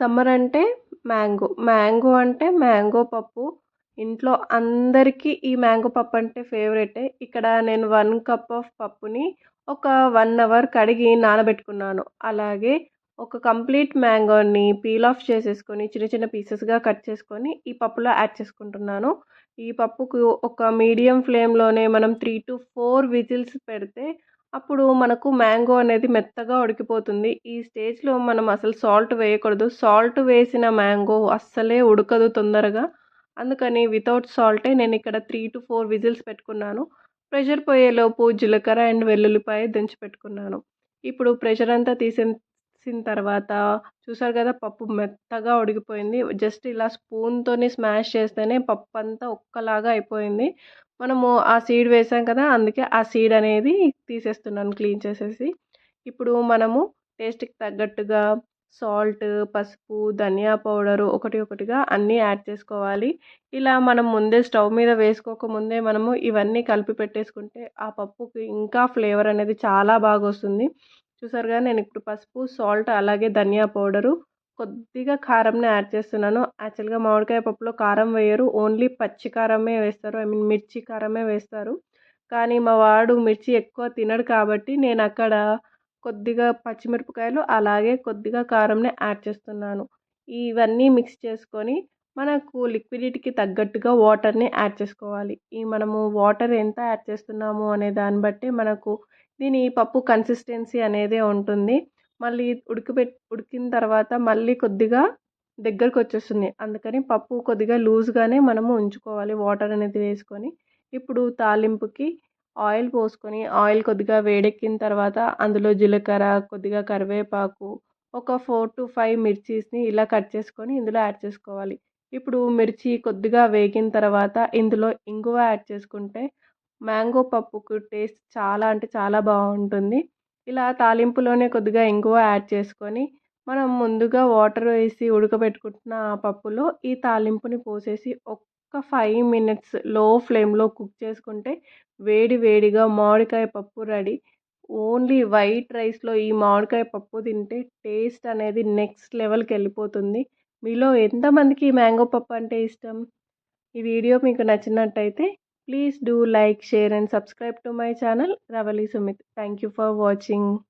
Summer అంటే mango. Mango అంటే mango పప్పు. ఇంట్లో అందరికీ ఈ మ్యాంగో పప్పు అంటే ఫేవరెటే. ఇక్కడ నేను వన్ కప్ ఆఫ్ పప్పుని ఒక వన్ అవర్ కడిగి నానబెట్టుకున్నాను. అలాగే ఒక కంప్లీట్ మ్యాంగోని పీల్ ఆఫ్ చేసేసుకొని చిన్న చిన్న పీసెస్గా కట్ చేసుకొని ఈ పప్పులో యాడ్ చేసుకుంటున్నాను. ఈ పప్పుకు ఒక మీడియం ఫ్లేమ్లోనే మనం త్రీ టు ఫోర్ విజిల్స్ పెడితే అప్పుడు మనకు మ్యాంగో అనేది మెత్తగా ఉడికిపోతుంది. ఈ స్టేజ్లో మనం అసలు సాల్ట్ వేయకూడదు. సాల్ట్ వేసిన మ్యాంగో అస్సలే ఉడకదు తొందరగా. అందుకని వితౌట్ సాల్టే నేను ఇక్కడ త్రీ టు ఫోర్ విజిల్స్ పెట్టుకున్నాను. ప్రెషర్ పోయేలోపు జీలకర్ర అండ్ వెల్లుల్లిపాయ దంచి పెట్టుకున్నాను. ఇప్పుడు ప్రెషర్ అంతా తీసేసిన తర్వాత చూసారు కదా పప్పు మెత్తగా ఉడికిపోయింది. జస్ట్ ఇలా స్పూన్తోని స్మాష్ చేస్తేనే పప్పు అంతా ఒక్కలాగా అయిపోయింది. మనము ఆ సీడ్ వేసాం కదా అందుకే ఆ సీడ్ అనేది తీసేస్తున్నాను క్లీన్ చేసేసి. ఇప్పుడు మనము టేస్ట్కి తగ్గట్టుగా సాల్ట్ పసుపు ధనియా పౌడరు ఒకటి ఒకటిగా అన్నీ యాడ్ చేసుకోవాలి. ఇలా మనం ముందే స్టవ్ మీద వేసుకోక ముందే మనము ఇవన్నీ కలిపి పెట్టేసుకుంటే ఆ పప్పుకి ఇంకా ఫ్లేవర్ అనేది చాలా బాగా వస్తుంది. చూసారుగా నేను ఇప్పుడు పసుపు సాల్ట్ అలాగే ధనియా పౌడరు కొద్దిగా కారంని యాడ్ చేస్తున్నాను. యాక్చువల్గా మామిడికాయ పప్పులో కారం వేయరు. ఓన్లీ పచ్చి కారమే వేస్తారు. ఐ మీన్ మిర్చి కారమే వేస్తారు. కానీ మా వాడు మిర్చి ఎక్కువ తినడు కాబట్టి నేను అక్కడ కొద్దిగా పచ్చిమిరపకాయలు అలాగే కొద్దిగా కారంని యాడ్ చేస్తున్నాను. ఇవన్నీ మిక్స్ చేసుకొని మనకు లిక్విడిటీకి తగ్గట్టుగా వాటర్ని యాడ్ చేసుకోవాలి. ఈ మనము వాటర్ ఎంత యాడ్ చేస్తున్నాము అనే దాన్ని బట్టి మనకు దీని పప్పు కన్సిస్టెన్సీ అనేది ఉంటుంది. మళ్ళీ ఉడకబెట్ ఉడికిన తర్వాత మళ్ళీ కొద్దిగా దగ్గరకు వచ్చేస్తుంది. అందుకని పప్పు కొద్దిగా లూజ్గానే మనము ఉంచుకోవాలి వాటర్ అనేది వేసుకొని. ఇప్పుడు తాలింపుకి ఆయిల్ పోసుకొని ఆయిల్ కొద్దిగా వేడెక్కిన తర్వాత అందులో జీలకర్ర కొద్దిగా కరివేపాకు ఒక ఫోర్ టు ఫైవ్ మిర్చీస్ని ఇలా కట్ చేసుకొని ఇందులో యాడ్ చేసుకోవాలి. ఇప్పుడు మిర్చి కొద్దిగా వేగిన తర్వాత ఇందులో ఇంగువ యాడ్ చేసుకుంటే మ్యాంగో పప్పుకు టేస్ట్ చాలా అంటే చాలా బాగుంటుంది. ఇలా తాలింపులోనే కొద్దిగా ఇంగువ యాడ్ చేసుకొని మనం ముందుగా వాటర్ వేసి ఉడకబెట్టుకుంటున్న ఆ పప్పులో ఈ తాలింపుని పోసేసి ఒక్క ఫైవ్ మినిట్స్లో ఫ్లేమ్లో కుక్ చేసుకుంటే వేడి వేడిగా మామిడికాయ పప్పు రెడీ. ఓన్లీ వైట్ రైస్లో ఈ మామిడికాయ పప్పు తింటే టేస్ట్ అనేది నెక్స్ట్ లెవెల్కి వెళ్ళిపోతుంది. మీలో ఎంతమందికి మ్యాంగో పప్పు అంటే ఇష్టం? ఈ వీడియో మీకు నచ్చినట్టయితే Please do like, share and subscribe to my channel Ravali Sumit. Thank you for watching.